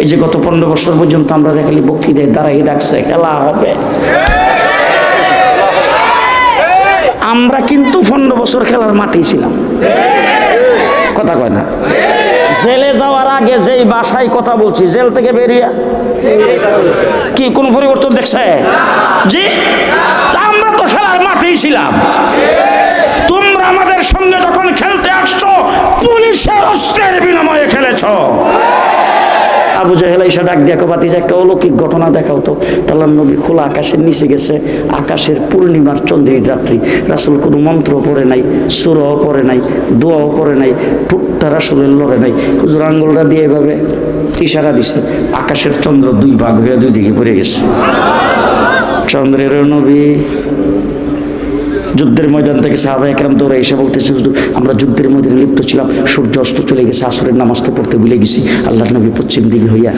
এই যে গত পনেরো বছর পর্যন্ত আমরা দেখালি বক্তৃতায় দাঁড়াই ডাকছে, খেলা হবে। আমরা কিন্তু পনেরো বছর খেলার মাঠেই ছিলাম। কথা কয় না? জেলে যাওয়ার আগে যেই বাসায় কথা বলছি, জেল থেকে বেরিয়ে কি কোন পরিবর্তন দেখছে? জি আমরা তো খেলার মাঠেই ছিলাম। তোমরা আমাদের সঙ্গে যখন খেলতে আসছো, পুলিশের অস্ত্রের বিনিময়ে খেলেছ। আবু জাহেল এসে ডাক দিয়ে বাতিজা একটা অলৌকিক ঘটনা দেখাও তো। তাল্লাহ নবী খোলা আকাশের নিচে গেছে। আকাশের পূর্ণিমার চন্দ্রীর রাত্রি। রাসুল কোনো মন্ত্র পড়ে নাই, সুরও পড়ে নাই, দোয়াও পড়ে নাই টুকটা রাসুলের লড়ে নাই। হুজুর আঙ্গুলটা দিয়ে এভাবে ইশারা দিছে, আকাশের চন্দ্র দুই ভাগ হয়ে দুই দিকে পড়ে গেছে। চন্দ্রের নবী যুদ্ধের ময়দান থেকে সাহাবা একরাম দৌড়ে এসে বলতেছে আমরা যুদ্ধের ময়দানে লিপ্ত ছিলাম, সূর্য অস্ত চলে গেছে, আসরের নামাজ তো পড়তে ভুলে গেছি। আল্লাহ নবী পশ্চিম দিকে হইয়া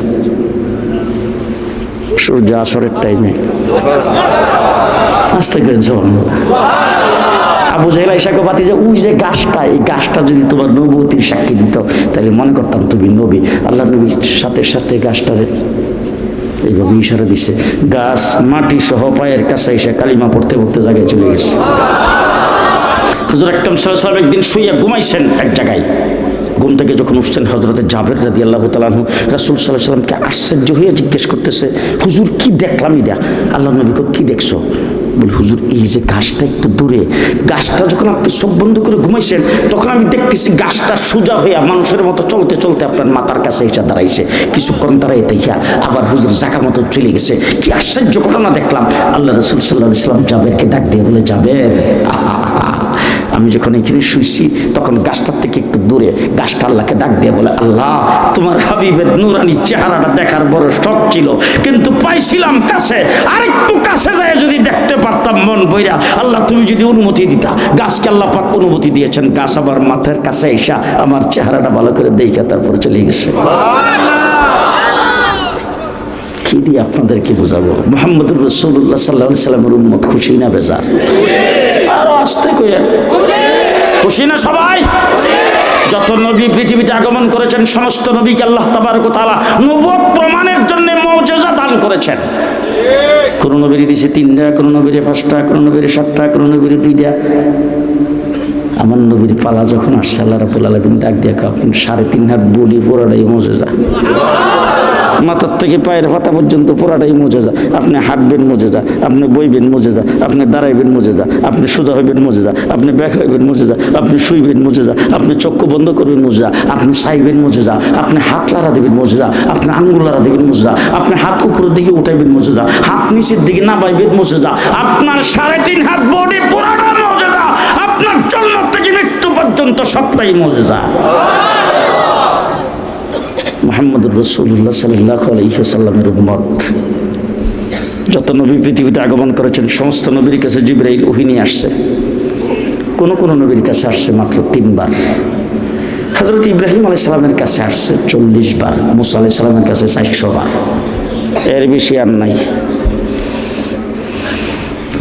সূর্য আসরের টাইমে আসতে করে আবু জাহেল আইসাকে বাতি যে ওই যে গাছটা, এই গাছটা যদি তোমার নবতির সাক্ষী দিত, তাহলে মনে করতাম তুমি নবী। আল্লাহ নবীর সাথে সাথে গাছটারে এইভাবে ইশারা দিছে গাছ মাটি সহ পায়ের কাছে এসে কালিমা পড়তে পড়তে জায়গায় চলে গেছে। হুজুর একটম সাল্লাম একদিন শুইয়া ঘুমাইছেন এক জায়গায়। ঘুম থেকে যখন উঠছেন হজরতে জাভের রাদি আল্লাহ তালাহু রাসুল সাল্লাহ সাল্লামকে আশ্চর্য হয়ে জিজ্ঞেস করতেছে হুজুর কি দেখলাম ইদা আল্লাহ নবী কয়, কি দেখছ? বলি, হুজুর, এই যে গাছটা একটু দূরে, গাছটা যখন আপনি সব বন্ধ করে ঘুমাইছেন, তখন আমি দেখতেছি গাছটা সোজা হইয়া মানুষের মতো চলতে চলতে আপনার মাথার কাছে এসে দাঁড়াইছে। কিছুক্ষণ দাঁড়াই দেখিয়া আবার হুজুর জাকা মতো চলে গেছে। কি আশ্চর্য ঘটনা দেখলাম। আল্লাহ রসুল সাল্লাহ ইসলাম জাবেরকে ডাক দিয়ে বলে, জাবের। আহা আমি যখন এখানে শুইছি, তখন গাছটার থেকে একটু দূরে গাছটা আল্লাহকে ডাক দিয়ে বলে, আল্লাহ, তোমার হাবিবের নুরানি চেহারাটা দেখার বড় শখ ছিল, কিন্তু পাইছিলাম কাছে। আরেকটু কাছে যায় যদি দেখতে পারতাম মন বইরা আল্লাহ, তুমি যদি অনুমতি দিতা, গাছকে আল্লাহ পাক অনুমতি দিয়েছেন। গাছ আবার মাথার কাছে এসা আমার চেহারাটা ভালো করে দেখা তারপর চলে গেছে। কি দিয়ে আপনাদেরকে বোঝাবো। মোহাম্মদুর রসুল্লাহ সাল্লাহ সাল্লামের উন্মত খুশি না বেজার? আরও আসতে খুশি না সবাই? যত নবী পৃথিবীতে আগমন করেছেন, সমস্ত নবীকে আল্লাহ তাবারক তাআলা নবুয়ত প্রমাণের জন্য মৌজেজা দান করেছেন। কোন নবীর দিছে তিনটা, কোন নবীর পাঁচটা, কোন নবীর সাতটা, কোন নবীর দুইটা। আমার নবীর পালা যখন আসছে, আল্লাহ রাবুল আলমিন ডাক দিয়ে আপনি সাড়ে তিন হাত বলি পোড়াটাই মজেজা। মাথার থেকে পায়ের পাতা পর্যন্ত পুরাটাই মজেজা আপনি হাঁটবেন মজেজা আপনি বইবেন মজেজা আপনি দাঁড়াইবেন মজেজা আপনি সোজা হইবেন মজেজা আপনি ব্যাক হইবেন মজেজা আপনি শুইবেন মজেজা আপনি চক্ষু বন্ধ করবেন মজেজা আপনি চাইবেন মজেজা আপনি হাত লাড়া দেবেন মজেজা আপনি আঙ্গুল লাড়া দেবেন মজেজা আপনি হাত উপরের দিকে উঠাইবেন মজেজা হাত নিচের দিকে নামাইবেন মজেজা আপনার সাড়ে তিন হাত বডি পুরাটা মজেজা আপনার জন্ম থেকে মৃত্যু পর্যন্ত সবটাই মজেজা মোহাম্মদুর রসুল্লাহ সাল্লাহ আলহিসাল্লামের উম্মত। যত নবী পৃথিবীতে আগমন করেছেন, সমস্ত নবীর কাছে জিব্রাইল ওহিনী আসছে। কোন কোন নবীর কাছে আসছে মাত্র তিনবার। হজরত ইব্রাহিম আলাই সালামের কাছে আসছে চল্লিশ বার, মুসা আলাই সালামের কাছে চারশো বার। এর বেশি আর নাই।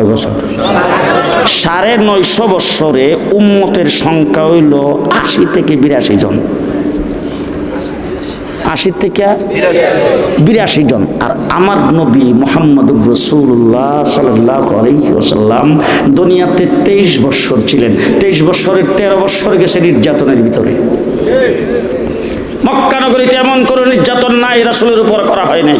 কয় বছর সাড়ে নয়শো বৎসরে উম্মতের সংখ্যা হইল আশি থেকে বিরাশি জন। আশি থেকে বিরাশি জন। আর আমার নবী মোহাম্মদুর রসুল্লাহ সাল্লাহ আলহিসাল্লাম দুনিয়াতে তেইশ বৎসর ছিলেন। তেইশ বৎসরের তেরো বৎসর গেছে নির্যাতনের ভিতরে। মক্কানগরীতে এমন কোনো নির্যাতন নাই, রাসুলের উপর করা হয় নাই।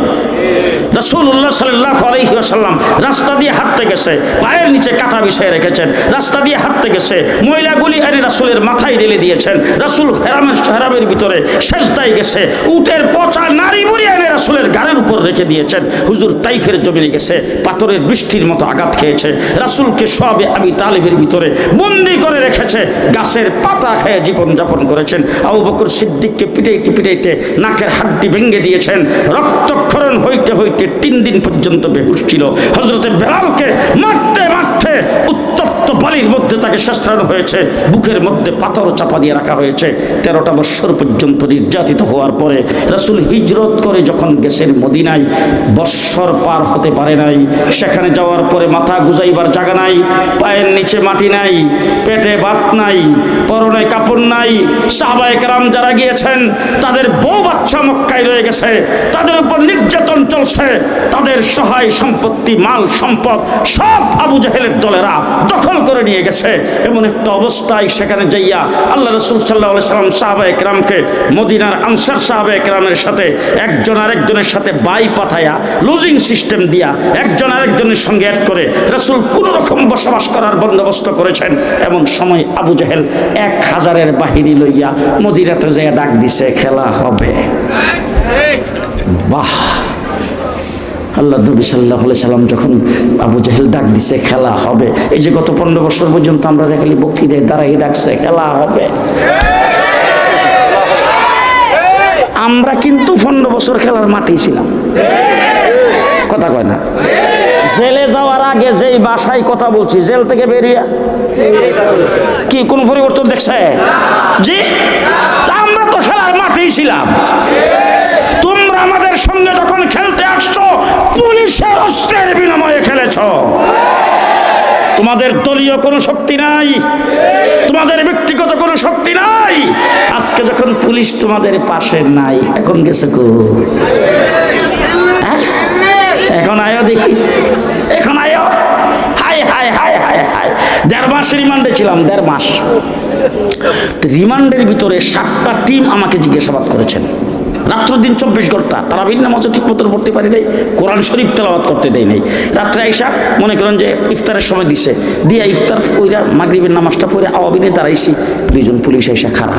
রাসুল্লাহ সাল্লাহ আলহিহাসাল্লাম রাস্তা দিয়ে হাঁটতে গেছে, পায়ের নিচে কাটা বিষয়ে রেখেছেন, রাস্তা দিয়ে হাঁটতে গেছে মহিলাগুলি এনে রাসুলের মাথায় ঢেলে দিয়েছেন। রাসুল হেরামের হেরামের ভিতরে শেষদায় গেছে, উটের পচা নারী বুড়ি এনে রাসুলের গাড়ির উপর রেখে দিয়েছেন। হুজুর তাইফের জমিনে গেছে, পাথরের বৃষ্টির মতো আঘাত খেয়েছে। রাসুলকে সবে আমি তালিবের ভিতরে বন্দি করে রেখেছে, গাছের পাতা খেয়ে জীবন যাপন করেছেন। আবু বকর সিদ্দিককে পিটাইতে পিটাইতে নাকের হাড্ডি ভেঙে দিয়েছেন। রক্তক্ষরণ হইতে হইতে তিন দিন পর্যন্ত বেহুশ ছিল। হজরতে বেলালকে মারতে তাকে শেষানো হয়েছে, বুকের মধ্যে পাথর চাপা দিয়ে রাখা হয়েছে। তেরোটা বৎসর পর্যন্ত নির্যাতিত হওয়ার পরে রাসুল হিজরত করে যখন গেছেন মদিনায়, বৎসর পার হতে পারে নাই। সেখানে যাওয়ার পরে মাথা গুজাইবার জায়গা নাই, পায়ের নিচে মাটি নাই, পেটে ভাত নাই, পরনে কাপড় নাই। সাহবায়ে রাম যারা গিয়েছেন, তাদের বউ বাচ্চা মক্কায় রয়ে গেছে। তাদের উপর নির্যাতন চলছে। তাদের সহায় সম্পত্তি, মাল সম্পদ সব আবু জাহেলের দলেরা দখল করে নিয়ে গেছে। এমন একটা অবস্থায় সেখানে যাইয়া আল্লাহ রসুল সাল্লাহ সাল্লাম সাহাবা একরামকে মদিনার আনসার সাহাবা একরামের সাথে একজন আরেকজনের সাথে বাই পাঠায়া লুজিং সিস্টেম দিয়া একজন আরেকজনের সঙ্গে অ্যাড করে রসুল কোন রকম বসবাস করার বন্দোবস্ত করেছেন। এমন সময় আবু জাহেল এক হাজারের বাহিনী লইয়া মদিনাতে যাইয়া ডাক দিছে, খেলা হবে। বাহ! আল্লাহ নবী সাল্লাহ সাল্লাম যখন আবু জাহেল ডাক দিছে খেলা হবে। এই যে গত পনেরো বছর পর্যন্ত আমরা দেখালি বক্তৃতায় দাঁড়াই ডাকছে খেলা হবে। আমরা কিন্তু পনেরো বছর খেলার মাঠেই ছিলাম। কথা কয় না। জেলে যাওয়ার আগে যেই বাসায় কথা বলছি জেল থেকে বেরিয়ে? কি কোনো পরিবর্তন দেখছে? জি আমরা তো খেলার মাঠেই ছিলাম। তোমরা আমাদের সঙ্গে পুলিশের অস্ত্রের বিনিময়ে খেলেছ। তোমাদের দলীয় কোনো শক্তি নাই। তোমাদের ব্যক্তিগত কোনো শক্তি নাই। আজকে যখন পুলিশ তোমাদের পাশে নাই, এখন গেছে কো? হ্যাঁ? এখন আয়ো দেখি। এখন আয়ো। হাই হাই হাই হাই হাই দেড় মাস রিমান্ডে ছিলাম, দেড় মাস। রিমান্ডের ভিতরে সাতটা টিম আমাকে জিজ্ঞাসাবাদ করেছেন। রাত্র দিন চব্বিশ ঘণ্টা তারা ভিন্ন মতো ঠিক মতো পড়তে পারি নাই, কোরআন শরীফ তেলাওয়াত করতে দেয় নাই। রাত্রে আইসা মনে করেন যে ইফতারের সময় দিছে, দিয়া ইফতার কইরা মাগরিবের নামাজটা পড়ে আওয়াবিনে দাঁড়াইছি, দুইজন পুলিশ আইসা খাড়া।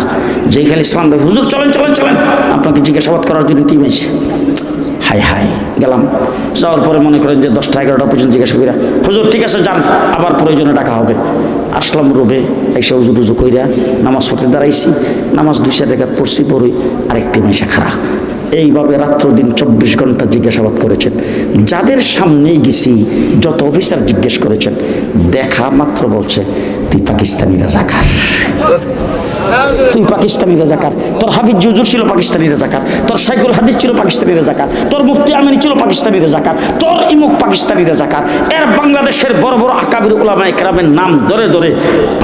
যেই খালি ইসলাম ভাই, হুজুর, চলেন চলেন চলেন। আপনাকে জিজ্ঞাসাবাদ করার জন্য টিম এসে হাই হাই, গেলাম। যাওয়ার পরে মনে করেন যে দশটা এগারোটা পর্যন্ত জিজ্ঞাসা কইরা হুজুর, ঠিক আছে, যান, আবার প্রয়োজনে ডাকা হবে। আসলাম রুবে এসে উজু টুজু কইরা নামাজ পড়তে দাঁড়াইছি। নামাজ দুইশো টাকা পড়ছি পড়ই আরেকটি মাইসা খারা এইভাবে রাত্র দিন চব্বিশ ঘণ্টা জিজ্ঞাসাবাদ করেছেন। যাদের সামনেই গেছি, যত অফিসার জিজ্ঞেস করেছেন, দেখা মাত্র বলছে, তুই পাকিস্তানি রাজাকার। তুই পাকিস্তানি রাজাকার। তোর হাফিজ জুজুর ছিল পাকিস্তানি রাজাকার। তোর সাইকুল হাদিস ছিল পাকিস্তানি রাজাকার। তোর মুফতি আমিনী ছিল পাকিস্তানি রাজাকার। তোর ইমুক পাকিস্তানি রাজাকার। এর বাংলাদেশের বড় বড় আকাবির উলামা একরামের নাম ধরে ধরে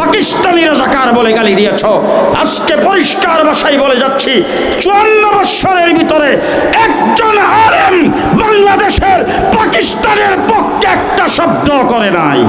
পাকিস্তানি রাজাকার বলে গালি দিয়েছ। আজকে পরিষ্কার ভাষায় বলে যাচ্ছি, চুয়ান্ন বৎসরের ভিতরে একজন আলেম বাংলাদেশের পাকিস্তানের পক্ষে একটা শব্দ করে নাই।